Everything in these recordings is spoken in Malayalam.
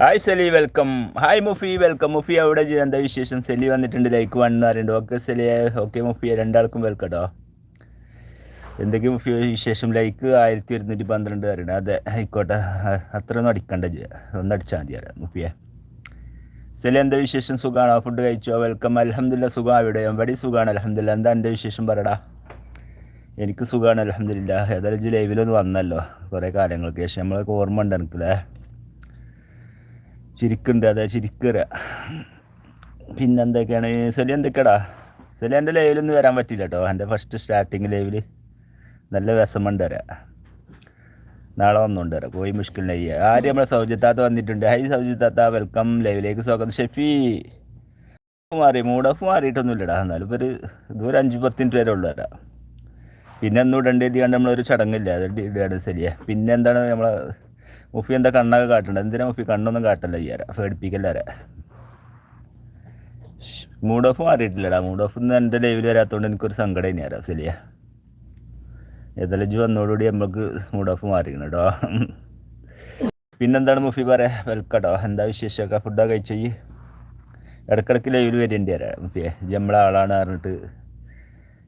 Hi Seli welcome hi Mufi welcome Mufi അവിടെ എന്താ വിശേഷം? സെലി വന്നിട്ടുണ്ട് ലൈക്ക് വൺ പറയുന്നുണ്ട്. ഓക്കെ സെലി ഓക്കെ മുഫി രണ്ടാൾക്കും വെൽക്കം കേട്ടോ എന്തൊക്കെ മുഫി വിശേഷം? ലൈക്ക് ആയിരത്തി ഒരുന്നൂറ്റി പന്ത്രണ്ട് പറയുന്നത് അതെ ആയിക്കോട്ടെ. അത്ര ഒന്നും അടിക്കണ്ട. ഒന്ന് അടിച്ചാൽ മതി അറിയാം മുഫിയെ സെലി എന്താ വിശേഷം? സുഖമാണോ ഫുഡ് കഴിച്ചോ? വെൽക്കം അലഹമില്ല സുഖം അവിടെ എവിടെ സുഖമാണ് അലഹമില്ല എന്താ എന്റെ വിശേഷം? പറയടാ എനിക്ക് സുഖമാണ് അലഹമില്ല ഏതായാലും ലൈവിലൊന്നും ലൈവിലൊന്ന് വന്നല്ലോ കുറേ കാലങ്ങൾക്ക് ശേഷം. നമ്മളൊക്കെ ഓർമ്മ ഉണ്ട് എനിക്കല്ലേ. ചിരിക്കുന്നുണ്ട് അതെ ചിരിക്കുക പിന്നെന്തൊക്കെയാണ്? സെലി എന്തൊക്കെയാടാ സെലി എന്റെ ലൈവിലൊന്നും വരാൻ പറ്റില്ല കേട്ടോ എന്റെ ഫസ്റ്റ് സ്റ്റാർട്ടിങ് ലൈവിൽ നല്ല വിഷമമുണ്ട് വരാം നാളെ വന്നുകൊണ്ട് വരാം പോയി മുഷ്കിൽ ആര് നമ്മളെ സൗജിത്താത്ത വന്നിട്ടുണ്ട്? ഹൈ സൗജിത്താത്ത വെൽക്കം ലൈവിലേക്ക് സ്വാഗതം. ഷെഫി. മാറി മൂഡ് ഓഫ് മാറിയിട്ടൊന്നുമില്ലടാ. എന്നാലും ഇപ്പോൾ ഒരു ഇതൊരു അഞ്ച് പത്ത് മിനിറ്റ് വരെ ഉള്ളു വരാം പിന്നെ ഒന്നും ഇടേണ്ടി കണ്ട് നമ്മളൊരു ചടങ്ങില്ല? അത് ഇടാണ് ശരിയാ പിന്നെ എന്താണ് നമ്മളെ മുഫി എന്താ കണ്ണൊക്കെ കാട്ടണ്ട? എന്തിനാ മുഫി കണ്ണൊന്നും കാട്ടല്ല പേടിപ്പിക്കല്ലേ പേടിപ്പിക്കല്ലാരെ മൂഡ് ഓഫ് മാറിയിട്ടില്ലടാ. മൂഡ് ഓഫ് ഒന്നും എന്റെ ലൈവിൽ വരാത്തതുകൊണ്ട് എനിക്കൊരു സങ്കടം ഇനി ആരാ സെലിയ. ഏതായാലും വന്നോടുകൂടി നമുക്ക് മൂഡ് ഓഫ് മാറിക്കണം കേട്ടോ പിന്നെന്താണ് മുഫി പറയാ വെൽക്കട്ടോ. എന്താ വിശേഷമൊക്കെ? ഫുഡൊക്കെ കഴിച്ചു ഇടക്കിടക്ക് ലൈവിൽ വരേണ്ടി വരാം മുഫിയെ. നമ്മളെ ആളാണ് പറഞ്ഞിട്ട്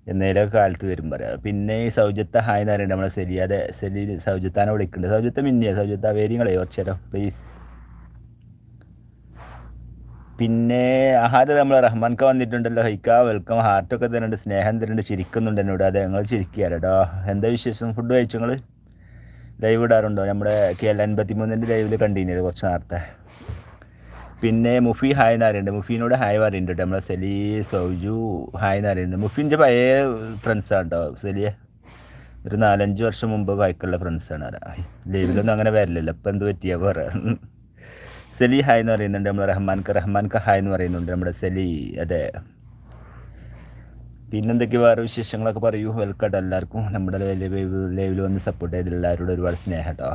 എന്നേലും കാലത്ത് വരും പറയാം. പിന്നെ ഈ സൗജത്ത ഹായ് എന്ന് പറയുന്നത് നമ്മളെ സെലിയാതെ സെലി സൗജത്താനെ വിളിക്കുന്നുണ്ട് സൗജത്ത മിന്നിയ. സൗജത്ത വേരിങ്ങളെ കുറച്ച് നേരം പ്ലീസ് പിന്നെ ആഹാരം നമ്മളെ റഹ്മാൻക്ക വന്നിട്ടുണ്ടല്ലോ. ഹൈക്ക വെൽക്കം ഹാർട്ടൊക്കെ തരുന്നുണ്ട്. സ്നേഹം തരുന്നുണ്ട്. ചിരിക്കുന്നുണ്ട് എന്നോട്. അതെ ഞങ്ങൾ ചിരിക്കുക എന്താ വിശേഷം? ഫുഡ് കഴിച്ചു നിങ്ങൾ ലൈവ് ഇടാറുണ്ടോ? നമ്മുടെ കെ എൽ അൻപത്തി മൂന്നിന്റെ ലൈവിൽ കണ്ടിന്യൂ കുറച്ച് നേരത്തെ? പിന്നെ മുഫി ഹായ് എന്ന് പറയുന്നുണ്ട്. മുഫീനോട് ഹായ് പറയുന്നുണ്ട് നമ്മളെ സെലി സൗജു ഹായ് എന്ന് പറയുന്നുണ്ട്. മുഫീന്റെ പഴയ ഫ്രണ്ട്സാണ് കേട്ടോ. സെലിയെ. ഒരു നാലഞ്ച് വർഷം മുമ്പ് ബൈക്കുള്ള ഫ്രണ്ട്സാണ് ലൈവിലൊന്നും അങ്ങനെ വരില്ലല്ലോ. ഇപ്പം എന്ത് പറ്റിയാ പറ? സെലി ഹായ് എന്ന് പറയുന്നുണ്ട് നമ്മളെ റഹ്മാൻക്ക്. റഹ്മാൻക്ക് ഹായ് എന്ന് പറയുന്നുണ്ട് നമ്മുടെ സെലി. അതെ. പിന്നെന്തൊക്കെ വേറെ വിശേഷങ്ങളൊക്കെ പറയൂ. വെൽക്കട്ടോ എല്ലാവർക്കും. നമ്മുടെ ലൈവ് ലൈവിൽ വന്ന് സപ്പോർട്ട് ചെയ്തിട്ടുള്ള എല്ലാവരോടും ഒരുപാട് സ്നേഹം കേട്ടോ.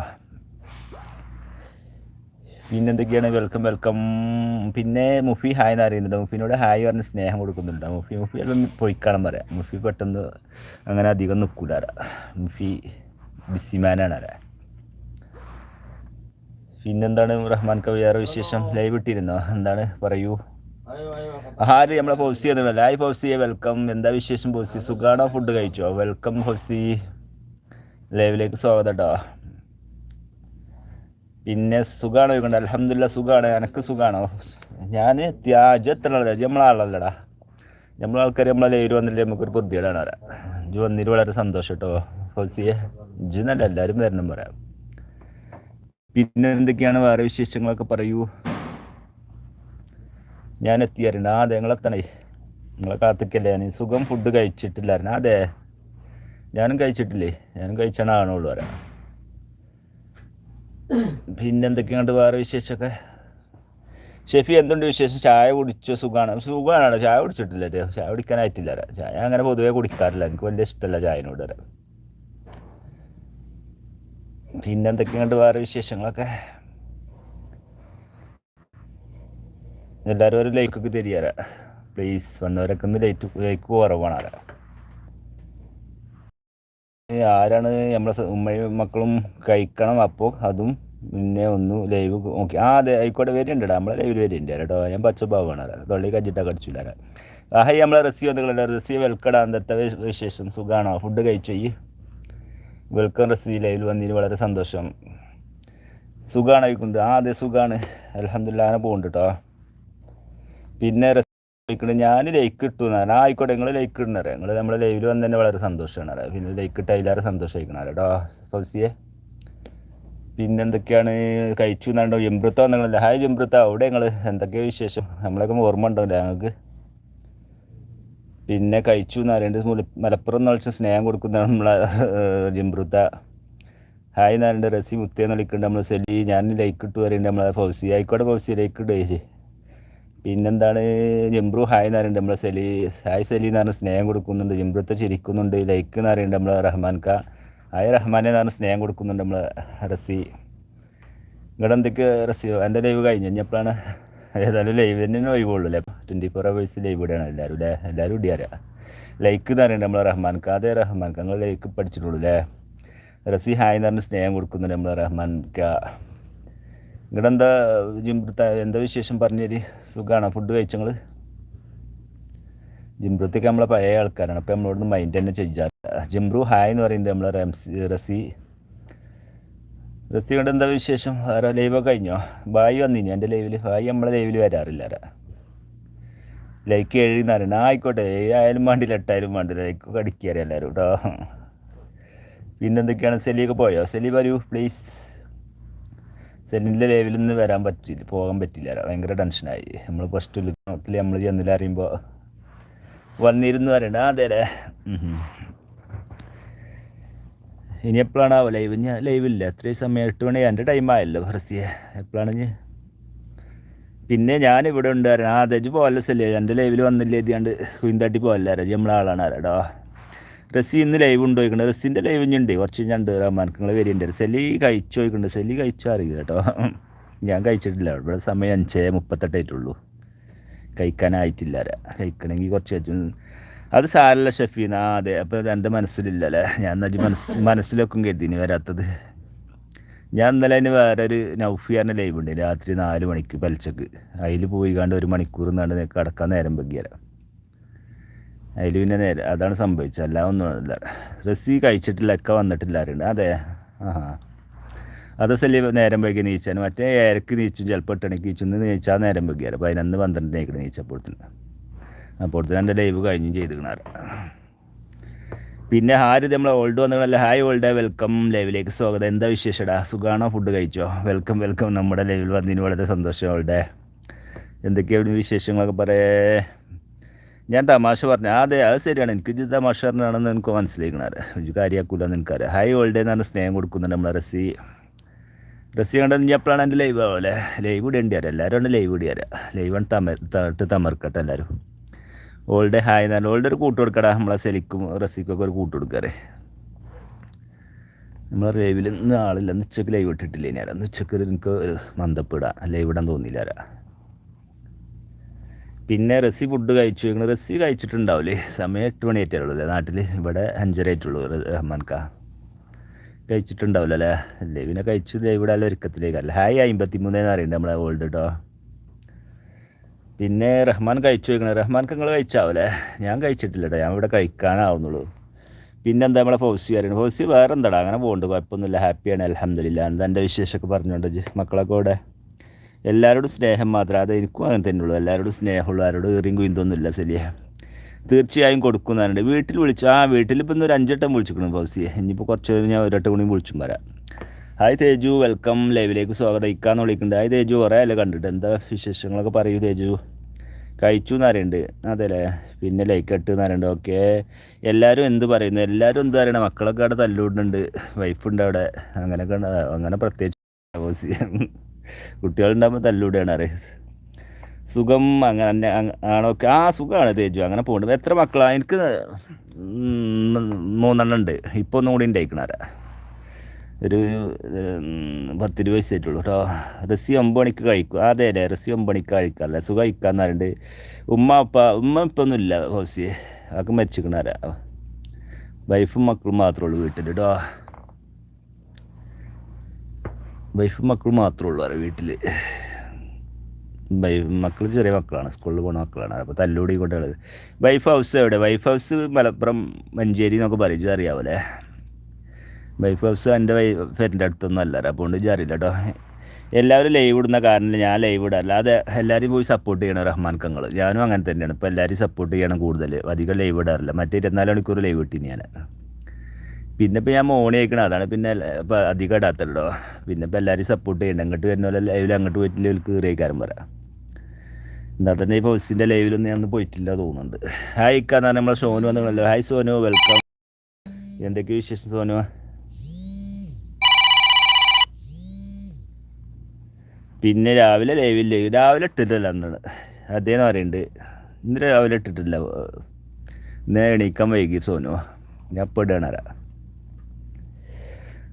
പിന്നെന്തൊക്കെയാണ്? വെൽക്കം വെൽക്കം പിന്നെ മുഫി ഹായ് എന്ന് അറിയുന്നുണ്ട് മുഫിനോട് ഹായ് പറഞ്ഞ് സ്നേഹം കൊടുക്കുന്നുണ്ട്. മുഫി മുഫി അതൊന്ന് പൊയ്ക്കാണെന്ന് പറയാം. മുഫി പെട്ടെന്ന് അങ്ങനെ അധികം നിൽക്കൂല മുഫി മുഫി ബിസിമാനാണ് അല്ലേ പിന്നെന്താണ് റഹ്മാൻ കവി വേറെ വിശേഷം? ലൈവ് ഇട്ടിരുന്നോ? എന്താണ്? പറയൂ. ആര് നമ്മളെ പോസ്റ്റ് ചെയ്യുന്നുണ്ടല്ലോ ഹായ് പോസ്റ്റ് വെൽക്കം എന്താ വിശേഷം പോസ്റ്റ് സുഖാണോ? ഫുഡ് കഴിച്ചോ? വെൽക്കം പോസ്റ്റ് ലൈവിലേക്ക് സ്വാഗതം കേട്ടോ പിന്നെ സുഖമാണ് ചോദിക്കണ്ട. അലഹമില്ല സുഖമാണ് എനക്ക് സുഖമാണ് ഞാൻ ത്യാജ് എത്ര നമ്മളാളല്ലടാ നമ്മളെ ആൾക്കാർ നമ്മളെ ലൈവ് വന്നില്ലേ നമുക്കൊരു ബുദ്ധിയോടാണ് പറയാം. ഇജ് വന്നിട്ട് വളരെ സന്തോഷം കേട്ടോ ഫൗസിയെ. ഇജ് നല്ല എല്ലാവരും വരണം പറയാം. പിന്നെ എന്തൊക്കെയാണ്? വേറെ വിശേഷങ്ങളൊക്കെ പറയൂ. ഞാൻ എത്തിയാറുണ്ട് ആ അതെ നിങ്ങളെത്തണേ നിങ്ങളെ കാത്തിക്കല്ലേ? ഞാൻ സുഖം ഫുഡ് കഴിച്ചിട്ടില്ലായിരുന്നു അതെ ഞാനും കഴിച്ചിട്ടില്ലേ? ഞാനും കഴിച്ചാണ് ആണുള്ളൂ പറയാം. പിന്നെ എന്തൊക്കെയുണ്ട് വേറെ വിശേഷമൊക്കെ? ഷെഫി എന്തുണ്ട് വിശേഷം? ചായ കുടിച്ചോ? സുഖമാണ് സുഖമാണ് ചായ കുടിച്ചിട്ടില്ല. ചായ കുടിക്കാനായിട്ടില്ല. ചായ അങ്ങനെ പൊതുവേ കുടിക്കാറില്ല. എനിക്ക് വലിയ ഇഷ്ടമല്ല ചായനോട് വരെ പിന്നെ വേറെ വിശേഷങ്ങളൊക്കെ? എല്ലാവരും ഒരു ലൈക്കൊക്കെ തരികയാരാ പ്ലീസ് വന്നവരൊക്കെ ഒന്ന് ലൈറ്റ് ലൈക്ക് കുറവാണ് ഏ, ആരാണ് നമ്മളെ ഉമ്മയും മക്കളും കഴിക്കണം അപ്പോൾ അതും പിന്നെ ഒന്ന് ലൈവ് നോക്കി. ആ അതെ ആയിക്കോട്ടെ വരുന്നുണ്ട് നമ്മളെ ലൈവിൽ വരുന്നുണ്ട് കേട്ടോ ഞാൻ പച്ച ഭാവമാണ് തൊള്ളി കഞ്ചിട്ടാ കടിച്ചില്ല ഹൈ നമ്മളെ റസി വന്നിട്ടുണ്ട് റസി വെൽക്കടാ എന്തത്തെ വി- വിശേഷം? സുഖമാണോ ഫുഡ് കഴിച്ചു ഈ വെൽക്കം റസി ലൈവിൽ വന്നതിന് വളരെ സന്തോഷം. സുഖമാണ് ആയിക്കൊണ്ട് ആ അതെ സുഖമാണ് അലഹമില്ല അങ്ങനെ പോകുന്നുണ്ട് കേട്ടോ പിന്നെ റസി ഞാൻ ലൈക്ക് ഇട്ടു ആ ആയിക്കോട്ടെ നിങ്ങൾ ലൈക്ക് ഇടുന്നറിയാം നിങ്ങൾ നമ്മളെ ലൈവിൽ വന്ന് തന്നെ വളരെ സന്തോഷമാണ് അറിയാം പിന്നെ ലൈക്ക് ഇട്ട് അതിലേറെ സന്തോഷമായിരിക്കണം കേട്ടോ ഫൗസിയെ. പിന്നെന്തൊക്കെയാണ് കഴിച്ചു എന്നാണ്ടോ എംബ്രത്ത വന്നില്ല ഹായ് എംബ്രത്ത അവിടെ നിങ്ങൾ എന്തൊക്കെയാണ് വിശേഷം? നമ്മളൊക്കെ ഓർമ്മ ഉണ്ടാവില്ല ഞങ്ങൾക്ക്? പിന്നെ കഴിച്ചു എന്ന് അറിയേണ്ടത് മുല- മലപ്പുറം എന്ന് വിളിച്ച സ്നേഹം കൊടുക്കുന്നതാണ് നമ്മളെ ജംബ്രുത്ത ഹായ് എന്ന് പറയുന്നത് റസി മുത്തേന്ന് വിളിക്കുന്നുണ്ട് നമ്മൾ സെലി. ഞാൻ ലൈക്ക് ഇട്ടു പറയുന്നുണ്ട് നമ്മളെ ഫൗസി. ആയിക്കോട്ടെ ഫൗസി ലൈക്ക് ഇടേ. പിന്നെന്താണ് ജംബ്രു ഹായ് എന്ന് പറയുന്നത് നമ്മളെ സലി ഹായ് സലി എന്ന് പറഞ്ഞ സ്നേഹം കൊടുക്കുന്നുണ്ട്. ജംബ്രുത്തെ ചിരിക്കുന്നുണ്ട് ലൈക്ക് എന്ന് പറയുന്നത് നമ്മളെ റഹ്മാൻ ക. ഹായ് റഹ്മാനെ എന്ന് പറഞ്ഞ സ്നേഹം കൊടുക്കുന്നുണ്ട് നമ്മളെ റസി. ഇങ്ങടെ എന്തൊക്കെ റസി? എന്റെ ലൈവ് കഴിഞ്ഞു കഴിഞ്ഞപ്പോഴാണ് ഏതായാലും ലൈവ് തന്നെ ഒഴിവുള്ളൂ അല്ലേ? ട്വന്റി ഫോർ അവേഴ്സ് ലൈവ് ഇവിടെയാണ് എല്ലാവരും അല്ലേ? എല്ലാവരും ഇടിയാറിയാ ലൈക്ക് എന്ന് പറയുന്നത് നമ്മളെ റഹ്മാൻ ക. അതേ റഹ്മാൻ ക നിങ്ങൾ ലൈക്ക് പഠിച്ചിട്ടുള്ളൂ അല്ലേ? റസി ഹായ് എന്ന് പറഞ്ഞ സ്നേഹം കൊടുക്കുന്നുണ്ട് നമ്മളെ റഹ്മാൻ ക. ഇവിടെ എന്താ ജിംബ്രത്ത എന്താ വിശേഷം പറഞ്ഞേര്? സുഖമാണ് ഫുഡ് കഴിച്ചങ്ങൾ ജിംബ്രത്തൊക്കെ നമ്മളെ പഴയ ആൾക്കാരാണ്. അപ്പോൾ നമ്മളോട് മൈൻഡ് തന്നെ ചെയ്യാറില്ല ജിംബ്രു ഹായ് എന്ന് പറയുന്നത് നമ്മളെ റംസി റസി. റസി കൊണ്ട് എന്താ വിശേഷം? വേറെ ലൈവൊക്കെ കഴിഞ്ഞോ? ബായി വന്നിനി. എന്റെ ലൈവിൽ ബായി നമ്മളെ ലൈവിൽ വരാറില്ല. ലൈക്ക് എഴുതി ആയിക്കോട്ടെ. ഏഴായാലും വേണ്ടില്ല എട്ടായാലും വേണ്ടില്ല. ലൈക്ക് കടിക്കാറ് എല്ലാവരും കേട്ടോ പിന്നെന്തൊക്കെയാണ്? സെലിയൊക്കെ പോയോ? സെലി വരൂ പ്ലീസ് സെലിന്റെ ലെവലിൽ നിന്ന് വരാൻ പറ്റില്ല പോകാൻ പറ്റില്ല ഭയങ്കര ടെൻഷനായി നമ്മൾ ഫസ്റ്റ് ലുക്കിൽ നമ്മൾ ചെന്നില്ല അറിയുമ്പോൾ വന്നിരുന്നു പറയണ്ട. ആ അതെ അല്ലേ ഇനി എപ്പോഴാണ് എപ്പോഴാണാവോ ലൈവ് ഞാൻ ലൈവില്ല അത്രയും സമയം എട്ട് മണി എന്റെ ടൈം ആയല്ലോ ഫർസിയെ എപ്പോഴാണ് പിന്നെ ഞാൻ ഇവിടെ ഉണ്ടായിരുന്നു ആ അതേജ് പോകല്ല സെല്ലേ എന്റെ ലൈവിൽ വന്നില്ലേ എത്തിയാണ്ട് കുയിന്താട്ടി രജി നമ്മളെ ആളാണ് ആരാടോ റസി ഇന്ന് ലൈവ് ഉണ്ടോ ചോദിക്കണ്ട റസിന്റെ ലൈവ് ഉണ്ട്. കുറച്ച് ഞാൻ ഉണ്ട് റഹ്മാൻ വരുന്നുണ്ട് വരിയുണ്ട് സെലി കഴിച്ചു ചോദിക്കുന്നുണ്ട് സെലി കഴിച്ചോ അറിയില്ല കേട്ടോ. ഞാൻ കഴിച്ചിട്ടില്ല. ഇവിടെ സമയം അഞ്ചേ മുപ്പത്തെട്ടായിട്ടുള്ളൂ കഴിക്കാനായിട്ടില്ല. കഴിക്കണമെങ്കിൽ കുറച്ച് കഴിച്ചു. അത് സാരല്ല ഷഫീന അതെ. അപ്പോൾ എന്റെ മനസ്സിലില്ലല്ലേ ഞാൻ എന്നാൽ മനസ്സ് മനസ്സിലൊക്കെ കരുതിന് വരാത്തത്. ഞാൻ ഇന്നലെ അതിന് വേറെ ഒരു നൗഫിയാറിന്റെ ലൈവ് ഉണ്ട്. രാത്രി നാല് മണിക്ക് പലിച്ചക്ക് അതിൽ പോയി കണ്ട് ഒരു മണിക്കൂർ നിന്നാണ് കിടക്കാൻ നേരം വെക്കിയരാ അതിൽ പിന്നെ നേരെ അതാണ് സംഭവിച്ചത്. അല്ല. ഒന്നുമില്ല റസി കഴിച്ചിട്ടില്ല ഒക്കെ വന്നിട്ടില്ല ആരുണ്ട് അതെ. ആ അത് സല്യ നേരം വൈകി നീച്ചാൻ മറ്റേ ഏരക്ക് നീച്ചും ചിലപ്പോൾ എട്ടണിക്ക് നീച്ചും നീച്ചാൽ നേരം വൈകിയാറ്. പതിനൊന്ന് പന്ത്രണ്ടിനേക്ക് നീച്ചപ്പോഴത്തിന്. അപ്പോഴത്തേന് എന്റെ ലൈവ് കഴിഞ്ഞും ചെയ്തിക്കണാറ് പിന്നെ ഹാരിത് നമ്മളെ ഓൾഡ് വന്നില്ല ഹായ് ഓൾഡ് വെൽക്കം ലൈവിലേക്ക് സ്വാഗതം. എന്താ വിശേഷടാ? സുഖാണോ? ഫുഡ് കഴിച്ചോ? Welcome welcome. നമ്മുടെ ലൈവിൽ വന്നതിന് വളരെ സന്തോഷം ഓൾഡേ. എന്തൊക്കെയാണ് വിശേഷങ്ങളൊക്കെ പറയേ? ഞാൻ തമാശ പറഞ്ഞു. അതെ അത് ശരിയാണ്. എനിക്ക് ഇത് തമാശ പറഞ്ഞാണെന്ന് എനിക്ക് മനസ്സിലാക്കണാറ് ഒരു കാര്യമാക്കൂലെന്ന് എനിക്കറിയാം. ഹൈ ഓൾഡേ എന്ന് പറഞ്ഞ സ്നേഹം കൊടുക്കുന്നുണ്ട് നമ്മളെ റസി. റസി കണ്ടത് ഇനി എപ്പോഴാണ് എന്റെ ലൈവ് ആവുമല്ലേ ലൈവ് ഇടേണ്ടി വരാം. എല്ലാവരും ഉണ്ട് ലൈവ് ഇടി വരാം. ലൈവ് ആണ് തമർ തട്ട് തമർക്കട്ടെ എല്ലാവരും ഓൾഡേ ഹായ് എന്നാൽ ഓൾഡേ ഒരു കൂട്ട് കൊടുക്കടാ. നമ്മളെ സെലിക്കും റസിക്കൊക്കെ ഒരു കൂട്ട് കൊടുക്കാറേ. നമ്മളെ ലൈവിൽ ഇന്ന് ആളില്ല. ഇന്ന് ഉച്ചയ്ക്ക് ലൈവ് ഇട്ടിട്ടില്ല ഇനി ആരാ? ഇന്ന് ഉച്ചയ്ക്ക് എനിക്ക് ഒരു മന്ദപ്പിടാം ലൈവ് ഇടാൻ തോന്നിയില്ല ആരാ? പിന്നെ റസി ഫുഡ് കഴിച്ചു. ഇങ്ങനെ റസി കഴിച്ചിട്ടുണ്ടാവില്ലേ സമയം എട്ട് മണി ആയിട്ടേ ഉള്ളൂ അല്ലേ? നാട്ടിൽ ഇവിടെ അഞ്ചര ആയിട്ടുള്ളൂ. റഹ്മാൻക്ക കഴിച്ചിട്ടുണ്ടാവില്ല അല്ലേ? പിന്നെ കഴിച്ചു. ഇവിടെ അല്ല? ഒരുക്കത്തിലേക്കല്ല ഹായ് അമ്പത്തി മൂന്നേന്ന് അറിയണ്ട നമ്മളെ ഓൾഡ് കേട്ടോ പിന്നെ റഹ്മാൻ കഴിച്ചു വയ്ക്കണേ റഹ്മാൻക്ക് നിങ്ങൾ കഴിച്ചാവല്ലേ ഞാൻ കഴിച്ചിട്ടില്ല കേട്ടോ ഞാൻ ഇവിടെ കഴിക്കാനാവുന്നുള്ളൂ. പിന്നെ എന്താ നമ്മളെ ഫൗസി അറിയണം ഫൗസി വേറെ എന്താടാ അങ്ങനെ പോകുന്നുണ്ട് കുഴപ്പമൊന്നുമില്ല. ഹാപ്പിയാണ് അലഹമില്ല എന്താ എന്റെ വിശേഷമൊക്കെ പറഞ്ഞുകൊണ്ട് മക്കളൊക്കെ ഇവിടെ എല്ലാവരോടും സ്നേഹം മാത്രമേ അത് എനിക്കും അങ്ങനെ തന്നെ ഉള്ളൂ എല്ലാവരോടും സ്നേഹമുള്ളൂ ആരോടും ഏറിയും കുയിന്തൊന്നുമില്ല സലിയ തീർച്ചയായും കൊടുക്കുന്നതാണ് വീട്ടിൽ വിളിച്ചു. ആ വീട്ടിൽ ഇന്ന് ഒരു അഞ്ചെട്ടം വിളിച്ചിരിക്കണം ഫൗസിയെ ഇനിയിപ്പോൾ കുറച്ച് കഴിഞ്ഞ് ഞാൻ ഒരട്ടം കൂടി വിളിച്ചും വരാം. ഹായ് തേജു വെൽക്കം ലൈവിലേക്ക് സ്വാഗതം. ഇക്കാന്ന് വിളിക്കുന്നുണ്ട്. ഹായ് തേജു കുറേ അല്ലേ കണ്ടിട്ട്. എന്താ വിശേഷങ്ങളൊക്കെ പറയൂ തേജു. കഴിച്ചു എന്ന് അറിയണ്ട്. അതെ പിന്നെ ലൈക്ക് ഇട്ട് എന്ന് അറിയണ്ട്. ഓക്കെ എല്ലാവരും എന്ത് പറയുന്നു? എല്ലാവരും എന്ത് പറയണം? മക്കളൊക്കെ അവിടെ തല്ലുവിടുന്നുണ്ട്. വൈഫുണ്ട് അവിടെ. അങ്ങനെയൊക്കെ. അങ്ങനെ പ്രത്യേകിച്ച് കുട്ടികളുണ്ടാകുമ്പോൾ തല്ലൂടെയാണ് അറിയുന്നത്. സുഖം അങ്ങനെ ആണോ ആ സുഖമാണ് തേജു. അങ്ങനെ പോകുന്നുണ്ട് എത്ര മക്കളാണ് എനിക്ക് മൂന്നെണ്ണം ഉണ്ട് ഇപ്പോൾ ഒന്നും കൂടി ഉണ്ടായിക്കണാരാ ഒരു പത്തിരുപത് വയസ്സായിട്ടുള്ളൂ കേട്ടോ. റസി ഒമ്പത് മണിക്ക് കഴിക്കും. അതെ അല്ലേ റസി ഒമ്പത് മണിക്ക് കഴിക്കാറില്ല സുഖം കഴിക്കാന്ന് പറയുന്നുണ്ട് ഉമ്മ അപ്പ ഉമ്മ ഇപ്പം ഒന്നും ഇല്ല. ഹോസി അതൊക്കെ മരിച്ചിക്കണാരാ വൈഫും മക്കളും മാത്രമേ ഉള്ളൂ വീട്ടിൽ കേട്ടോ. വൈഫും മക്കളും മാത്രമേ ഉള്ളൂ അറിയാം വീട്ടിൽ മക്കൾ ചെറിയ മക്കളാണ് സ്കൂളിൽ പോകുന്ന മക്കളാണ്. അപ്പോൾ തല്ലൂടി കൊണ്ടുള്ളത് വൈഫ് ഹൗസ് എവിടെ? വൈഫ് ഹൗസ് മലപ്പുറം മഞ്ചേരി എന്നൊക്കെ പറയും അറിയാവല്ലേ വൈഫ് ഹൗസ് എന്റെ വൈഫിന്റെ അടുത്തൊന്നും അല്ല അപ്പോൾ ഇത് കേട്ടോ. എല്ലാവരും ലൈവ് ഇടുന്ന കാരണം ഞാൻ ലൈവ് ഇടാറില്ല. അല്ലാതെ എല്ലാവരും പോയി സപ്പോർട്ട് ചെയ്യണം റഹ്മാൻ കങ്ങൾ ഞാനും അങ്ങനെ തന്നെയാണ്. ഇപ്പോൾ എല്ലാവരും സപ്പോർട്ട് ചെയ്യണം കൂടുതൽ അധികം ലൈവ് ഇടാറില്ല. മറ്റേ ഇരുപത്തിനാല് മണിക്കൂർ ലൈവ് ഇട്ടിന് ഞാൻ പിന്നെ ഇപ്പോൾ ഞാൻ മോണി അയക്കണം അതാണ് പിന്നെ ഇപ്പോൾ അധികം ഇടാത്തല്ലോ. പിന്നെ ഇപ്പോൾ എല്ലാവരും സപ്പോർട്ട് ചെയ്യണം അങ്ങോട്ട് വരുന്ന പോലെ ലൈവിൽ അങ്ങോട്ട് പോയിട്ടില്ല ലൈവിൽ കയറിയേക്കാരും പറയാം എന്നാൽ തന്നെ ഈ പോസ്റ്റിന്റെ ലൈവിലൊന്നും ഞാൻ പോയിട്ടില്ല തോന്നുന്നുണ്ട്. ഹായ് ഇക്കാന്ന് പറഞ്ഞാൽ നമ്മളെ സോനു വന്നല്ലോ ഹായ് സോനു വെൽക്കം എന്തൊക്കെ വിശേഷം സോനു? പിന്നെ രാവിലെ ലൈവിൽ രാവിലെ ഇട്ടിട്ടില്ല അന്നാണ്. അതേന്ന് പറയുന്നുണ്ട് ഇന്ന് രാവിലെ ഇട്ടിട്ടില്ല. ഇന്ന് എണീക്കാൻ വൈകി സോനു. ഞാൻ ഇപ്പോൾ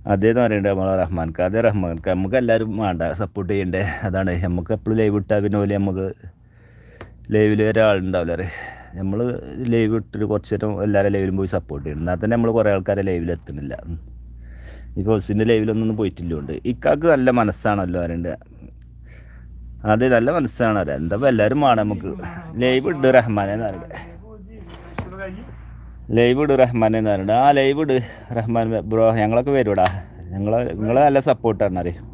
നമ്മളെ റഹ്മാൻ നമ്മളെ റഹ്മാൻക്ക് അതേ റഹ്മാൻക്ക് നമുക്ക് എല്ലാവരും വേണ്ട സപ്പോർട്ട് ചെയ്യണ്ടേ. അതാണ് നമുക്ക് എപ്പോഴും ലൈവ് ഇട്ടാൽ പിന്നെ പോലെ നമുക്ക് ലൈവിൽ ഒരാളുണ്ടാവില്ല അറേ നമ്മൾ ലൈവ് ഇട്ടിട്ട് കുറച്ച് നേരം എല്ലാവരും ലൈവിലും പോയി സപ്പോർട്ട് ചെയ്യണം. എന്നാൽ തന്നെ നമ്മൾ കുറേ ആൾക്കാരെ ലൈവിൽ എത്തുന്നില്ല. ഈ കോഴ്സിന്റെ ലൈവിലൊന്നും പോയിട്ടില്ലോണ്ട്. ഇക്കാക്ക് നല്ല മനസ്സാണല്ലോ അറിയണ്ട് അതെ നല്ല മനസ്സാണ്. അറിയാം എന്താ എല്ലാരും വേണം നമുക്ക്. ലൈവ് ഇട്ട് റഹ്മാനെ എന്ന് പറയട്ടെ ലൈവ് റഹ്മാൻ എന്ന് പറയട്ടെ ആ ലൈവ് റഹ്മാൻ ബ്രോ ഞങ്ങളൊക്കെ വരുവിടാ ഞങ്ങളെ നിങ്ങൾ നല്ല സപ്പോർട്ടാണ് അറിയും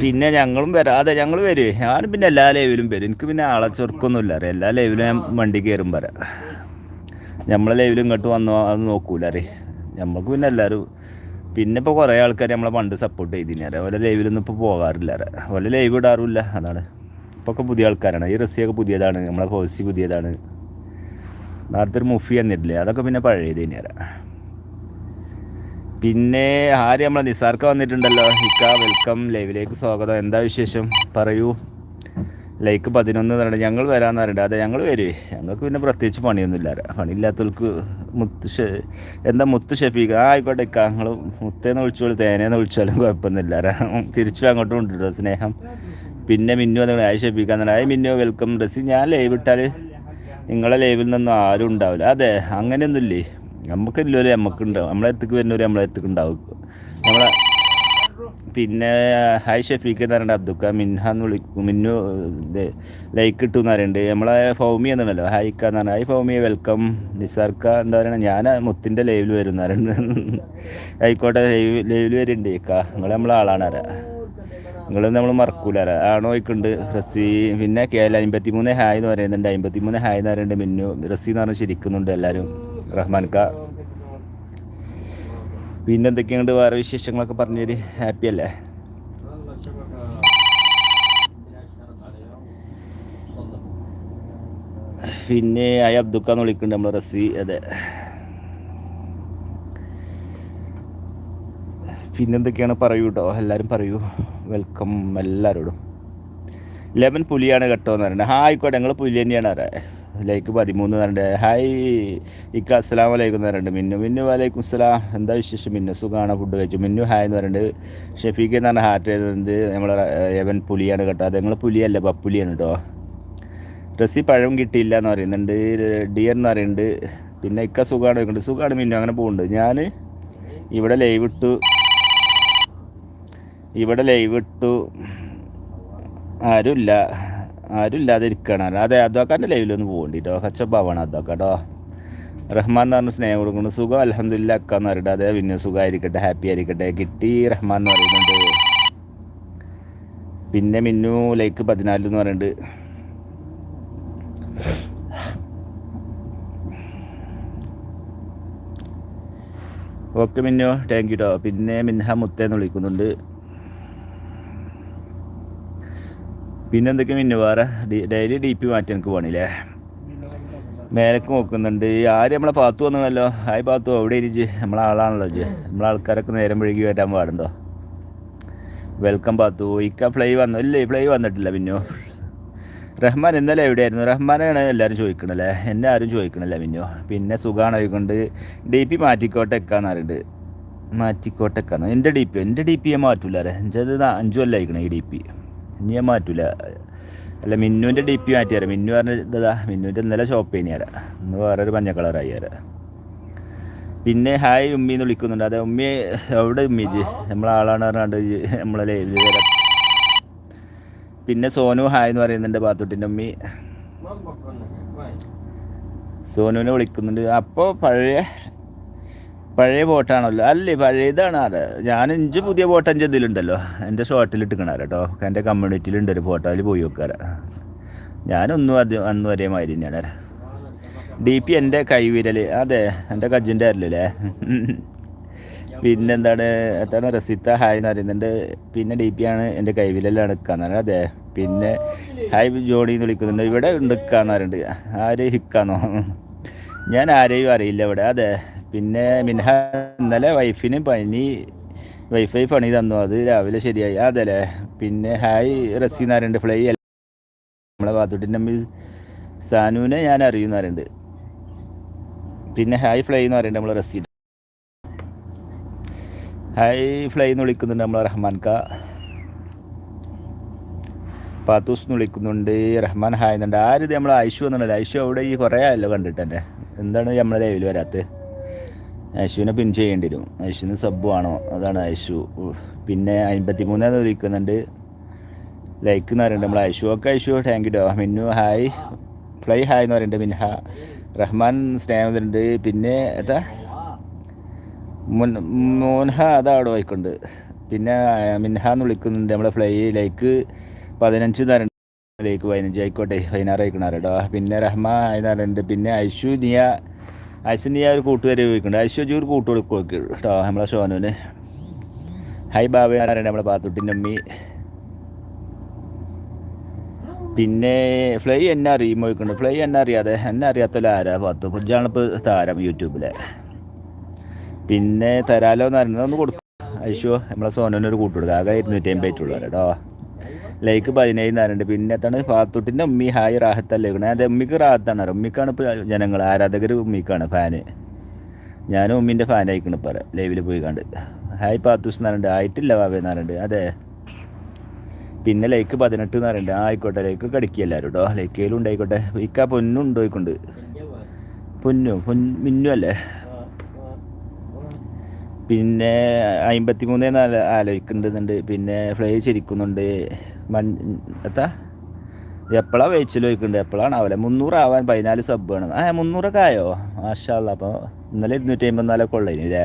പിന്നെ ഞങ്ങളും വരാം അതെ ഞങ്ങൾ വരുവേ ഞാനും പിന്നെ എല്ലാ ലൈവിലും വരും. എനിക്ക് പിന്നെ ആളെ ചൊറുക്കൊന്നുമില്ല അറിയാം എല്ലാ ലൈവിലും ഞാൻ വണ്ടി കയറും വരാം നമ്മളെ ലൈവിലും ഇങ്ങോട്ട് വന്നോ അത് നോക്കൂല അറിയാം നമ്മൾക്ക് പിന്നെ എല്ലാവരും പിന്നെ ഇപ്പോൾ കുറേ ആൾക്കാർ നമ്മളെ പണ്ട് സപ്പോർട്ട് ചെയ്തിന് അറിയാം ഓലെ ലൈവിലൊന്നും ഇപ്പോൾ പോകാറില്ല ഓലെ ലൈവ് ഇടാറില്ല അതാണ്. ഇപ്പോൾ ഒക്കെ പുതിയ ആൾക്കാരാണ്. ഈ റസിയൊക്കെ പുതിയതാണ്. നമ്മളെ ഫോസി പുതിയതാണ്. നേരത്തെ മുഫി വന്നിട്ടില്ലേ? അതൊക്കെ പിന്നെ പഴയത് തന്നെയാണ് പിന്നെ ആര് നമ്മളെ നിസാർക്ക വന്നിട്ടുണ്ടല്ലോ? ഹിക്ക വെൽക്കം ലൈവിലേക്ക് സ്വാഗതം. എന്താ വിശേഷം? പറയൂ. ലൈക്ക് പതിനൊന്ന് പറഞ്ഞിട്ട് ഞങ്ങൾ വരാമെന്ന് പറഞ്ഞിട്ട്. അതെ ഞങ്ങൾ വരുവേ ഞങ്ങൾക്ക് പിന്നെ പ്രത്യേകിച്ച് പണിയൊന്നുമില്ല. പണിയില്ലാത്തവർക്ക് മുത്ത് ഷെ എന്താ മുത്ത് ഷെഫീഖ്? ആ ആയിക്കോട്ടെ ഇക്ക. നിങ്ങൾ മുത്തേന്ന് വിളിച്ചോളൂ തേനേന്ന് വിളിച്ചാലും കുഴപ്പമൊന്നുമില്ല തിരിച്ചു അങ്ങോട്ടും ഉണ്ട് സ്നേഹം. പിന്നെ മിന്നു വന്നു ആയി ഷെഫീഖ് ആയി മിന്നു വെൽക്കം. ഡ്രസ്സിങ് ഞാൻ ലൈവ് ഇട്ടാൽ നിങ്ങളെ ലൈവിൽ നിന്നും ആരും ഉണ്ടാവില്ല. അതെ അങ്ങനെയൊന്നുമില്ലേ? നമുക്കില്ലല്ലോ നമുക്കുണ്ടാവും നമ്മളെ എത്തിക്ക് വരുന്നവർ നമ്മളെ എത്തിക്ക് ഉണ്ടാവും. നമ്മളെ പിന്നെ ഹായ് ഷഫീഖ് എന്ന് പറയുന്നത് അബ്ദുക്ക മിൻഹ എന്ന് വിളിക്കും. മിന്നു ലൈക്ക് ഇട്ടു എന്ന് പറയുന്നുണ്ട്. നമ്മളെ ഫൗമി എന്നുണ്ടല്ലോ ഹൈക്ക എന്ന് പറഞ്ഞാൽ ഹായ് ഫൗമി വെൽക്കം നിസാർക്ക എന്താ പറയുക ഞാൻ മുത്തിന്റെ ലൈവിൽ വരും എന്ന് പറയുന്നുണ്ട് ആയിക്കോട്ടെ ലൈവ് ലൈവിൽ വരുന്നുണ്ട് ഇക്ക നിങ്ങൾ നമ്മളെ ആളാണ് ആരാ? നിങ്ങൾ നമ്മൾ മറക്കൂല. ആണോ ചോദിക്കുന്നുണ്ട് റസി പിന്നെ കെ എൽ അമ്പത്തി മൂന്ന് ഹായ് എന്ന് പറയുന്നുണ്ട്. അമ്പത്തി മൂന്ന് ഹായ് എന്ന് പറയുന്നുണ്ട് മിന്നു. റസി എന്ന് പറഞ്ഞ് ചിരിക്കുന്നുണ്ട് എല്ലാവരും റഹ്മാൻ ക. പിന്നെ എന്തൊക്കെയുണ്ട്? വേറെ വിശേഷങ്ങളൊക്കെ പറഞ്ഞൊരു. ഹാപ്പി അല്ലേ? പിന്നെ അയ അബ്ദുക്ക എന്ന് വിളിക്കുന്നുണ്ട് നമ്മൾ റസി. അതെ. പിന്നെന്തൊക്കെയാണ് പറയൂ കേട്ടോ എല്ലാവരും പറയൂ. വെൽക്കം എല്ലാവരോടും ലെമൻ പുലിയാണ് കേട്ടോ എന്ന് പറയുന്നത്. ഹായ് ആയിക്കോട്ടെ ഞങ്ങൾ പുലി തന്നെയാണ് അറിയാം ലൈക്ക് പതിമൂന്ന് പറഞ്ഞിട്ട് ഹായ് ഇക്ക അസ്സലാം വലൈക്കും എന്ന് പറയുന്നുണ്ട്. മിന്നു മിന്നു വലൈക്കും അസ്സലാം. എന്താ വിശേഷം? മിന്നു സുഖമാണ് ഫുഡ് കഴിച്ചു. മിന്നു ഹായ് എന്ന് പറയുന്നുണ്ട്. ഷെഫീഖ് എന്ന് പറഞ്ഞ ഹാർട്ട് ചെയ്തിട്ടുണ്ട് നമ്മളെ യവൻ പുലിയാണ് കേട്ടോ. അത് ഞങ്ങൾ പുലിയല്ല പപ്പുലിയാണ് കേട്ടോ. ഡ്രസ്സി പഴം കിട്ടിയില്ല എന്ന് പറയുന്നുണ്ട്. ഡിയർ എന്ന് പറയുന്നുണ്ട്. പിന്നെ ഇക്ക സുഖമാണ് വെക്കുന്നുണ്ട് സുഖമാണ് മിന്നു അങ്ങനെ പോകുന്നുണ്ട് ഞാൻ ഇവിടെ ലൈവ് ഇട്ടു. ഇവിടെ ലൈവ് ഇട്ടു. ആരുമില്ല ആരും ഇല്ലാതെ ഇരിക്കണം അതെ അതൊക്കെ ലൈവിലൊന്ന് പോകണ്ടിട്ടോ കച്ചപ്പാവാണ് അതൊക്കെ കേട്ടോ റഹ്മാൻ എന്ന് പറഞ്ഞ സ്നേഹം കൊടുക്കുന്നു. സുഖം അലഹമില്ല അക്ക എന്ന് പറയട്ടെ അതെ പിന്നെ സുഖമായിരിക്കട്ടെ ഹാപ്പി ആയിരിക്കട്ടെ. കിട്ടി റഹ്മാൻ എന്ന് പറയുന്നുണ്ട്. പിന്നെ മിന്നു ലൈക്ക് പതിനാല് എന്ന് പറയുന്നുണ്ട് ഓക്കെ മിന്നു താങ്ക് യു കേട്ടോ പിന്നെ മിൻഹ മുത്തേന്ന് വിളിക്കുന്നുണ്ട്. പിന്നെ എന്തൊക്കെ പിന്നെ വേറെ ഡെയിലി ഡി പി മാറ്റി എനിക്ക് പോണില്ലേ മേലേക്ക് നോക്കുന്നുണ്ട്. ആര് നമ്മളെ പാത്തു വന്നല്ലോ ആ പാത്തു? അവിടെ ഇരിച്ച് നമ്മളെ ആളാണല്ലോ ജി നമ്മളെ ആൾക്കാരൊക്കെ നേരം വഴുകി വരാൻ പാടുണ്ടോ? വെൽക്കം പാത്തു. ഇക്ക ഫ്ലൈ വന്നു. ഇല്ലേ ഫ്ലൈ വന്നിട്ടില്ല പിന്നോ റഹ്മാൻ ഇന്നലെ എവിടെയായിരുന്നു? റഹ്മാനാണ് എല്ലാവരും ചോദിക്കണല്ലേ? എന്നെ ആരും ചോദിക്കണില്ല പിന്നോ പിന്നെ സുഖമാണ് ആയിക്കൊണ്ട് ഡി പി മാറ്റിക്കോട്ടെ എക്കാന്ന് മാറ്റിക്കോട്ടെ എക്കാന്ന് എന്റെ ഡി പി എന്റെ ഡി പി മാറ്റൂല. അല്ലേ എന്റെ അഞ്ചു കൊല്ലം ഈ ഡി പി ഇനി മാറ്റൂല. അല്ല മിന്നുവിന്റെ ഡി പി മാറ്റി തരാം. മിന്നു പറഞ്ഞ ഇതാ മിന്നുവിന്റെ ഇന്നലെ ഷോപ്പ് കഴിഞ്ഞ് തരാം. ഇന്ന് വേറൊരു മഞ്ഞ കളറായി തരാം. പിന്നെ ഹായ് ഉമ്മി എന്ന് വിളിക്കുന്നുണ്ട്. അതെ ഉമ്മി എവിടെ ഉമ്മിജി നമ്മളെ ആളാണ് പറഞ്ഞാണ്ട് നമ്മളെ വരാം. പിന്നെ സോനു ഹായ് എന്ന് പറയുന്നുണ്ട് പാത്തുട്ടിന്റെ ഉമ്മി. സോനുവിനെ വിളിക്കുന്നുണ്ട്. അപ്പോൾ പഴയ പഴയ ബോട്ടാണല്ലോ. അല്ലേ പഴയതാണ് ആറ് ഞാൻ ഇഞ്ച് പുതിയ ബോട്ട് അഞ്ച് ഇതിലുണ്ടല്ലോ. എന്റെ ഷോട്ടിൽ ഇട്ടിക്കണാറ് കേട്ടോ എന്റെ കമ്മ്യൂണിറ്റിയിലുണ്ട് ഒരു ഫോട്ടോ. അതിൽ പോയി വെക്കാറ് ഞാനൊന്നും അത് അന്ന് ഒരേ മാതിരി തന്നെയാണ്. ഡി പി എന്റെ കൈവിരൽ അതെ എന്റെ കജിന്റെ അല്ലല്ലേ പിന്നെന്താണ്? എത്താണ് റസിത്ത. ഹായ് എന്ന് പറയുന്നുണ്ട്. പിന്നെ ഡി പി ആണ് എന്റെ കൈവിരലാണ് നിൽക്കാന്ന് അതെ പിന്നെ ഹായ് ജോണി എന്ന് വിളിക്കുന്നുണ്ട്. ഇവിടെ ഉണ്ട് നിൽക്കാന്ന് പറയുന്നുണ്ട് ആര് ഹിക്കാന്നോ ഞാൻ ആരെയും അറിയില്ല ഇവിടെ. അതെ പിന്നെ മിൻഹ ഇന്നലെ വൈഫിന് പനി വൈഫൈ പണി തന്നു. അത് രാവിലെ ശരിയായി. അതല്ലേ? പിന്നെ ഹായ് റസി നാരണ്ട് ഫ്ലൈ നമ്മളെ വാതുട്ടിന്റെ അമ്മ സാനുവിനെ ഞാൻ അറിയുന്ന പറയുന്നുണ്ട്. പിന്നെ ഹായ് ഫ്ലൈ എന്ന് പറയുന്നത് നമ്മളെ റസി. ഹായ് ഫ്ലൈ എന്ന് വിളിക്കുന്നുണ്ട് നമ്മളെ റഹ്മാൻ ക. പാത്തൂസ് എന്ന് വിളിക്കുന്നുണ്ട്. റഹ്മാൻ ഹായ് എന്നുണ്ട്. ആരും നമ്മൾ ഐഷു എന്നുള്ളത് ഐഷു അവിടെ ഈ കുറേ ആയല്ലോ കണ്ടിട്ട് എന്താണ് നമ്മളെ ലൈവിൽ വരാത്തത്? ഐഷുവിനെ പിൻ ചെയ്യേണ്ടി വരും. ഐഷുവിന് സബ്ബ് ആണോ അതാണ് ഐഷു പിന്നെ അൻപത്തി മൂന്നാമത് വിളിക്കുന്നുണ്ട്. ലൈക്ക് എന്ന് പറയുന്നത് നമ്മൾ ഐഷു ഒക്കെ Aishu thank you Minnu hi fly hi എന്ന് പറയുന്നുണ്ട് മിൻഹ. റഹ്മാൻ സ്നേഹമുണ്ട് പിന്നെ എന്താ മുൻ മോൻഹ അതാ അവിടെ പിന്നെ മിൻഹ എന്ന് വിളിക്കുന്നുണ്ട് നമ്മളെ ഫ്ലൈ ലൈക്ക് പതിനഞ്ച് തരണ്ട് ലൈക്ക് പതിനഞ്ച് ആയിക്കോട്ടെ. പതിനാറ് ആയിക്കണ കേട്ടോ പിന്നെ റഹ്മ പറയുന്നുണ്ട്. പിന്നെ ഐഷു നിയ ഐഷു ഞാൻ ഒരു കൂട്ടുകാരി ചോദിക്കുന്നുണ്ട് ഐഷു ജി ഒരു കൂട്ട് കൊടുക്കും കേട്ടോ നമ്മളെ ഷോനുവിന്. ഹൈ ബാബ ആരാണ് നമ്മളെ പാത്തുട്ടിന്റെ അമ്മി പിന്നെ ഫ്ലൈ എന്നെ അറിയും ചോദിക്കുന്നുണ്ട്. ഫ്ലൈ എന്നെ അറിയാതെ എന്നെ അറിയാത്തല്ല ആരാ പാത്തു? കുഞ്ചാണ് ഇപ്പോൾ താരം യൂട്യൂബിലെ. പിന്നെ തരാലോ എന്ന് അറിയുന്നത് ഒന്ന് കൊടുക്കും. ഐഷു നമ്മളെ സോനുവിനൊരു കൂട്ട് കൊടുക്കുക ആകെ ഇരുന്നൂറ്റി അമ്പത് ആയിട്ടുള്ളൂ കേട്ടോ. ലൈക്ക് പതിനേഴ് നേരമുണ്ട് പിന്നെ എത്താണ് ഫാത്തുട്ടിന്റെ ഉമ്മി. ഹായ് റാഹത്തല്ലേ ഇരിക്കണേ? അത് ഉമ്മിക്ക് റാഹത്താണ് ഉമ്മിക്കാണ് ഇപ്പോൾ ജനങ്ങൾ ആരാധകർ ഉമ്മിക്കാണ് ഫാന്. ഞാനും ഉമ്മിന്റെ ഫാൻ ആയിക്കണം ഇപ്പോൾ ലൈവിൽ പോയി കണ്ട്. ഹായ് പാത്തൂസ് നാരുണ്ട് ആയിട്ടില്ല വാവേ നാരുണ്ട് അതെ. പിന്നെ ലൈക്ക് പതിനെട്ട് പറയുന്നുണ്ട് ആ ആയിക്കോട്ടെ. ലൈക്ക് കടിക്കുക എല്ലാവരും കേട്ടോ ലൈക്കയിലും ഉണ്ടായിക്കോട്ടെ. ഇക്ക പൊന്നും ഉണ്ടോയിക്കൊണ്ട് പൊന്നു പൊൻ മിന്നു അല്ലേ? പിന്നെ അമ്പത്തി മൂന്ന് ആലോചിക്കുന്നുണ്ട്. പിന്നെ ഫ്ലൈ ചിരിക്കുന്നുണ്ട് എത്താ എപ്പോഴാണ് വെയിച്ചിൽ ചോദിക്കുന്നുണ്ട് എപ്പോഴാണ് ആവല മുന്നൂറ് ആവാൻ പതിനാല് സബ് വേണം ആ മുന്നൂറൊക്കെ ആയോ? മാഷാല്ല അപ്പോൾ ഇന്നലെ ഇരുന്നൂറ്റി അമ്പത്തിനാലൊക്കെ ഉള്ളതിന് ഇല്ലേ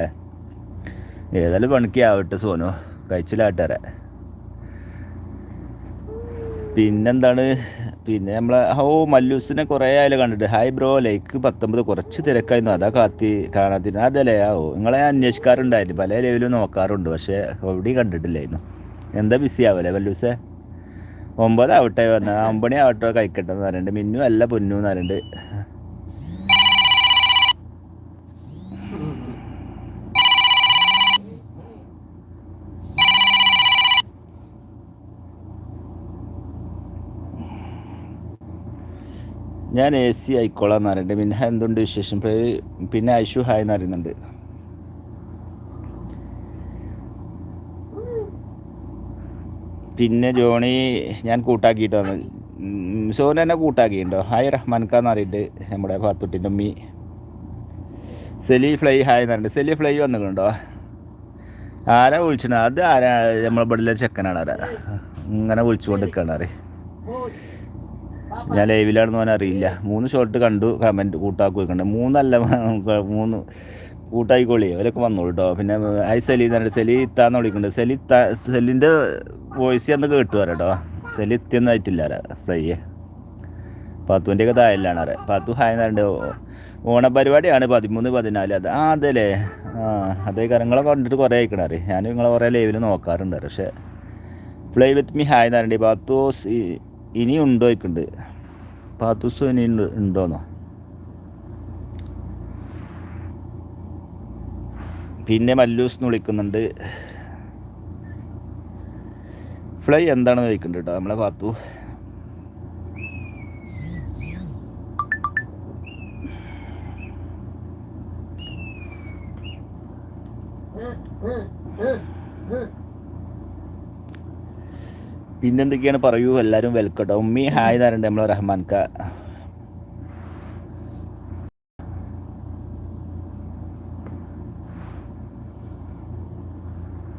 ഏതായാലും പണിക്ക് ആവട്ടെ സോനു. കഴിച്ചിലാട്ടേറെ. പിന്നെന്താണ്? പിന്നെ നമ്മളെ ഓ മല്ലൂസിനെ കുറേ ആയാലും കണ്ടിട്ട്. ഹായ് ബ്രോ ലൈക്ക് പത്തൊമ്പത് കുറച്ച് തിരക്കായിരുന്നു. അതാ കാത്തി കാണാത്തിന് അതല്ലേ ആവോ നിങ്ങളെ അന്വേഷിക്കാറുണ്ടായിരുന്നു. പല ലെവലും നോക്കാറുണ്ട്. പക്ഷേ എവിടെയും കണ്ടിട്ടില്ലായിരുന്നു. എന്താ ബിസി ആവല്ലേ മല്ലൂസേ? ഒമ്പതാവട്ടെ പറഞ്ഞ ഒമ്പണി ആവട്ടെ കഴിക്കട്ടെ എന്ന് പറയുന്നുണ്ട് മിന്നു അല്ല പൊന്നു എന്ന് പറയുന്നുണ്ട് ഞാൻ എ സി ആയിക്കോളാം എന്ന് പിന്നെ എന്തുണ്ട് വിശേഷം? പിന്നെ ഐഷു ഹായ് എന്ന് പിന്നെ ജോണി ഞാൻ കൂട്ടാക്കിയിട്ട് വന്നു. സോന എന്നെ കൂട്ടാക്കിയിട്ടുണ്ടോ ഹായ് റഹ്മാൻ ഖാൻ എന്ന് നമ്മുടെ പാത്തുട്ടിന്റെ ഉമ്മി. സെലി ഫ്ലൈ ഹായ് എന്ന് പറയുന്നുണ്ട് സെലി ഫ്ലൈ വന്നിട്ടുണ്ടോ? ആരാ വിളിച്ചത് അത് ആരാ? നമ്മളെ ഇവിടെ ചെക്കനാണ് ആരാ? ഇങ്ങനെ വിളിച്ചുകൊണ്ട് നിൽക്കുകയാണ് അറിയ ഞാൻ ലൈവിലാണെന്ന് പറഞ്ഞാൽ അറിയില്ല. മൂന്ന് ഷോട്ട് കണ്ടു കമന്റ് കൂട്ടാക്കി വെക്കണ്ട. മൂന്നല്ല മൂന്ന് കൂട്ടായിക്കോളി അവരൊക്കെ വന്നോളൂ കേട്ടോ പിന്നെ ഐ സെലി എന്ന് സെലി ഇത്താന്ന് വിളിക്കുന്നുണ്ട്. സെലി സെല്ലിന്റെ വോയിസ് അന്ന് കേട്ടു വരാം കേട്ടോ സെലി ഇത്തിയൊന്നും ആയിട്ടില്ല ആരാ ഫ്രൈ പാത്തുവിന്റെ ഒക്കെ തായല്ലാണ് അറേ പാത്തു ഹായ് എന്ന് ഓണപരിപാടിയാണ് പതിമൂന്ന് പതിനാല്. അത് ആ അതെല്ലേ. ആ അതേ കാര്യങ്ങളെ കണ്ടിട്ട് കുറേ ആയിക്കണ അറിയാം. ഞാൻ നിങ്ങളെ കുറേ ലൈവിൽ നോക്കാറുണ്ട് പക്ഷേ പ്ലേ വിത്ത് മീ ഹായ് എന്ന് പറയുന്നുണ്ട് പാത്തൂസ് ഇ- ഇനി ഉണ്ടോ പത്തു പാത്തൂസ് ഇനി ഉണ്ടോ ഉണ്ടോന്നോ പിന്നെ മല്ലൂസ് എന്ന് വിളിക്കുന്നുണ്ട്. ഫ്ലൈ എന്താണെന്ന് ചോദിക്കുന്നുണ്ട് കേട്ടോ നമ്മളെ പാത്തു. പിന്നെന്തൊക്കെയാണ് പറയൂ? എല്ലാവരും വെൽക്കട്ടോ ഉമ്മി ഹായ് തരണ്ട് നമ്മളെ റഹ്മാൻക്ക